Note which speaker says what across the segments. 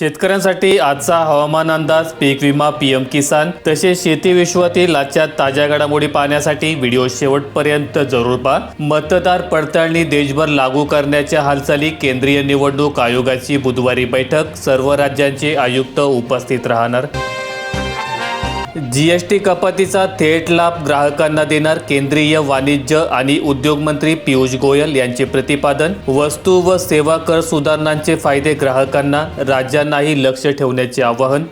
Speaker 1: शेतकऱ्यांसाठी आजचा हवामान अंदाज पीक विमा पीएम किसान तसेच शेती विश्वातील आजच्या ताज्या घडामोडी पाहण्यासाठी व्हिडिओ शेवटपर्यंत जरूर पहा. मतदार पडताळणी देशभर लागू करण्याच्या हालचाली केंद्रीय निवडणूक आयोगाची बुधवारी बैठक सर्व राज्यांचे आयुक्त उपस्थित राहणार. जीएसटी कपातीचा थेट लाभ ग्राहकांना देणार केंद्रीय वाणिज्य आणि उद्योग मंत्री पियुष गोयल यांचे प्रतिपादन वस्तू व सेवा कर सुधारणांचे फायदे ग्राहकांना राज्यांनाही लक्ष ठेवण्याचे आवाहन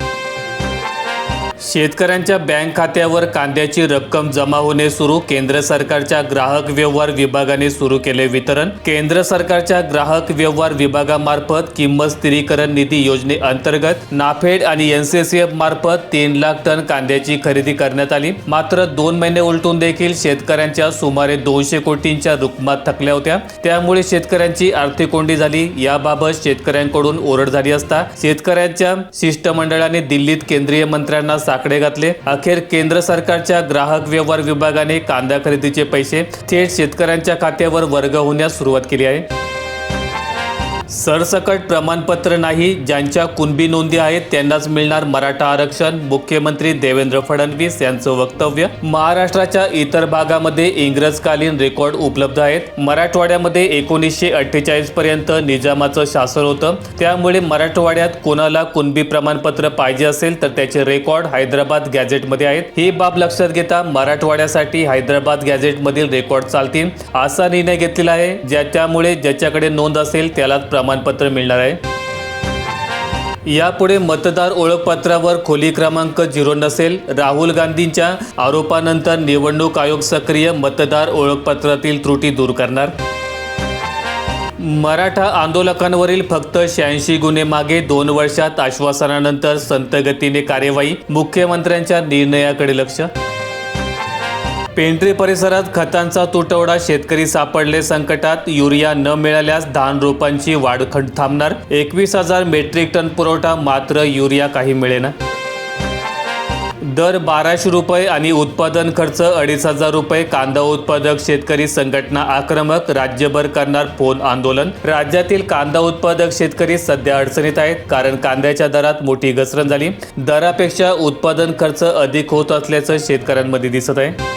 Speaker 1: शेतकऱ्यांच्या बँक खात्यावर कांद्याची रक्कम जमा होणे सुरू. केंद्र सरकारच्या ग्राहक व्यवहार विभागाने सुरू केले वितरण. केंद्र सरकारच्या ग्राहक व्यवहार विभागामार्फत किंमत स्थिरीकरण निधी योजनेअंतर्गत नाफेड आणि एनसीसीएफ मार्फत तीन लाख टन कांद्याची खरेदी करण्यात आली. मात्र दोन महिने उलटून देखील शेतकऱ्यांच्या सुमारे दोनशे कोटींच्या रुकमात थकल्या होत्या. त्यामुळे शेतकऱ्यांची आर्थिक कोंडी झाली. याबाबत शेतकऱ्यांकडून ओरड झाली असता शेतकऱ्यांच्या शिष्टमंडळाने दिल्लीत केंद्रीय मंत्र्यांना साकडे घातले. अखेर केंद्र सरकारच्या ग्राहक व्यवहार विभागाने कांदा खरेदीचे पैसे थेट शेतकऱ्यांच्या खात्यावर वर्ग होण्यास सुरुवात केली आहे. सरसकट प्रमाणपत्र नाही ज्यांच्या कुणबी नोंदी आहेत त्यांनाच मिळणार मराठा आरक्षण मुख्यमंत्री देवेंद्र फडणवीस यांचं वक्तव्य. महाराष्ट्राच्या इतर भागामध्ये इंग्रजकालीन रेकॉर्ड उपलब्ध आहेत. मराठवाड्यामध्ये एकोणीसशे अठ्ठेचाळीस पर्यंत निजामाचं शासन होतं. त्यामुळे मराठवाड्यात कोणाला कुणबी प्रमाणपत्र पाहिजे असेल तर त्याचे रेकॉर्ड हैदराबाद गॅझेटमध्ये आहेत. ही बाब लक्षात घेता मराठवाड्यासाठी हैदराबाद गॅझेटमधील रेकॉर्ड चालतील असा निर्णय घेतलेला आहे. ज्या त्यामुळे ज्याच्याकडे नोंद असेल त्यालाच प्रमाणपत्र मिळणार आहे. यापुढे मतदार ओळखपत्रावर खोली क्रमांक झिरो नसेल राहुल गांधींच्या आरोपानंतर निवडणूक आयोग सक्रिय मतदार ओळखपत्रातील त्रुटी दूर करणार. मराठा आंदोलकांवरील फक्त शहाऐंशी गुन्हे मागे दोन वर्षात आश्वासनानंतर संत गतीने कार्यवाही मुख्यमंत्र्यांच्या निर्णयाकडे लक्ष पेंट्री परिसरात खतांचा तुटवडा शेतकरी सापडले संकटात युरिया न मिळाल्यास धान रोपांची वाढखंड थांबणार. एकवीस हजार मेट्रिक टन पुरवठा मात्र युरिया काही मिळेना. दर बाराशे रुपये आणि उत्पादन खर्च अडीच हजार रुपये. कांदा उत्पादक शेतकरी संघटना आक्रमक राज्यभर करणार फोन आंदोलन. राज्यातील कांदा उत्पादक शेतकरी सध्या अडचणीत आहेत कारण कांद्याच्या दरात मोठी घसरण झाली. दरापेक्षा उत्पादन खर्च अधिक होत असल्याचं शेतकऱ्यांमध्ये दिसत आहे.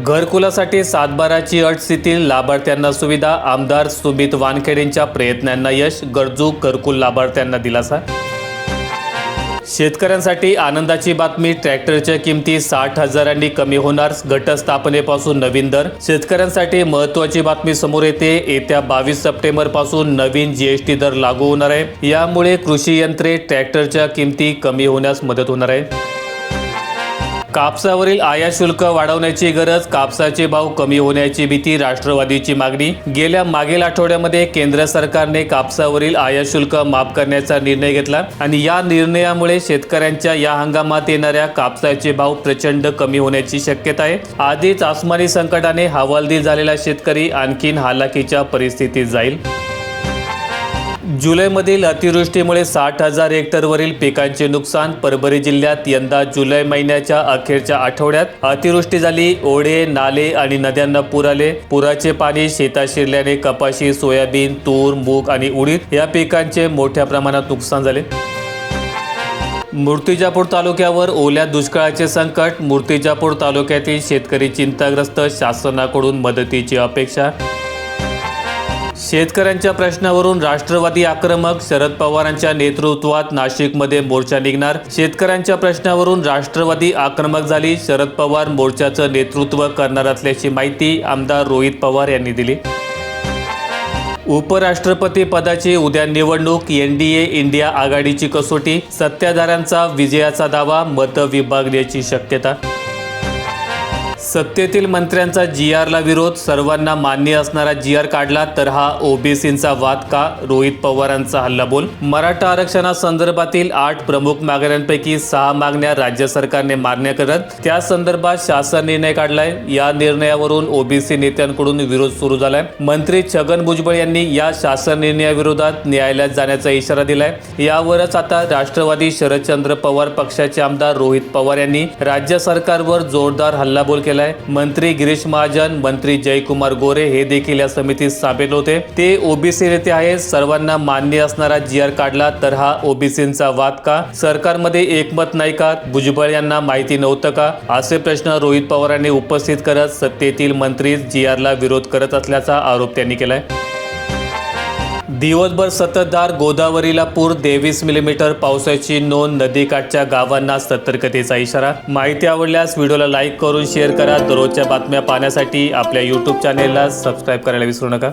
Speaker 1: घरकुलासाठी सातबाराची अटस्थितील लाभार्थ्यांना सुविधा. आमदार सुमित वानखेडेंच्या प्रयत्नांना यश. गरजू घरकुल लाभार्थ्यांना दिलासा. शेतकऱ्यांसाठी आनंदाची बातमी. ट्रॅक्टरच्या किमती साठ हजारांनी कमी होणार. घटस्थापनेपासून नवीन दर. शेतकऱ्यांसाठी महत्त्वाची बातमी समोर येते. येत्या बावीस सप्टेंबरपासून नवीन जीएसटी दर लागू होणार आहे. यामुळे कृषी यंत्रे ट्रॅक्टरच्या किमती कमी होण्यास मदत होणार आहे. कापसावरील आयात शुल्क वाढवण्याची गरज कापसाचे भाव कमी होण्याची भीती राष्ट्रवादीची मागणी. गेल्या मागील आठवड्यामध्ये केंद्र सरकारने कापसावरील आयात शुल्क माफ करण्याचा निर्णय घेतला आणि या निर्णयामुळे शेतकऱ्यांच्या या हंगामात येणाऱ्या कापसाचे भाव प्रचंड कमी होण्याची शक्यता आहे. आधीच आसमानी संकटाने हवालदिल झालेला शेतकरी आणखीन हालाकीच्या परिस्थितीत जाईल. जुलैमधील अतिवृष्टीमुळे साठ हजार हेक्टरवरील पिकांचे नुकसान परभणी जिल्ह्यात यंदा जुलै महिन्याच्या अखेरच्या आठवड्यात. अतिवृष्टी झाली ओढे नाले आणि नद्यांना पूर आले. पुराचे पाणी शेतात शिरल्याने कपाशी सोयाबीन तूर मूग आणि उडीद या पिकांचे मोठ्या प्रमाणात नुकसान झाले. मूर्तिजापूर तालुक्यावर ओल्या दुष्काळाचे संकट मूर्तिजापूर तालुक्यातील शेतकरी चिंताग्रस्त शासनाकडून मदतीची अपेक्षा शेतकऱ्यांच्या प्रश्नावरून राष्ट्रवादी आक्रमक शरद पवारांच्या नेतृत्वात नाशिकमध्ये मोर्चा निघणार. शेतकऱ्यांच्या प्रश्नावरून राष्ट्रवादी आक्रमक झाली शरद पवार मोर्चाचं नेतृत्व करणार असल्याची माहिती आमदार रोहित पवार यांनी दिली. उपराष्ट्रपती पदाची उद्या निवडणूक एनडीए इंडिया आघाडीची कसोटी सत्ताधाऱ्यांचा विजयाचा दावा मत विभागण्याची शक्यता सत्तेतील मंत्र्यांचा जी आरला विरोध सर्वांना मान्य असणारा जी आर काढला तर हा ओबीसींचा वाद का? रोहित पवारांचा हल्लाबोल? मराठा आरक्षणासंदर्भातील आठ प्रमुख मागण्यांपैकी सहा मागण्या राज्य सरकारने मान्य करत त्या संदर्भात शासन निर्णय काढलाय. या निर्णयावरून ओबीसी नेत्यांकडून विरोध सुरू झालाय. मंत्री छगन भुजबळ यांनी या शासन निर्णयाविरोधात न्यायालयात जाण्याचा इशारा दिलाय. यावरच आता राष्ट्रवादी शरदचंद्र पवार पक्षाचे आमदार रोहित पवार यांनी राज्य सरकारवर जोरदार हल्लाबोल केला केलाय मंत्री गिरीश महाजन मंत्री जयकुमार गोरे हे देखील या समितीत सामील होते. ते ओबीसी नेते आहेत. सर्वांना मान्य असणारा जी आर काढला तर हा ओबीसींचा वाद का? सरकारमध्ये एकमत नाही का? भुजबळ यांना माहिती नव्हतं का? असे प्रश्न रोहित पवारांनी उपस्थित करत सत्तेतील मंत्री जी आरला विरोध करत असल्याचा आरोप त्यांनी केलाय. दिवसभर सततधार गोदावरीला पूर तेवीस मिलीमीटर पावसाची नोंद नदीकाठच्या गावांना सतर्कतेचा इशारा. माहिती आवडल्यास व्हिडिओला लाईक करून शेअर करा. दररोजच्या बातम्या पाहण्यासाठी आपल्या यूट्यूब चॅनेलला सबस्क्राईब करायला विसरू नका.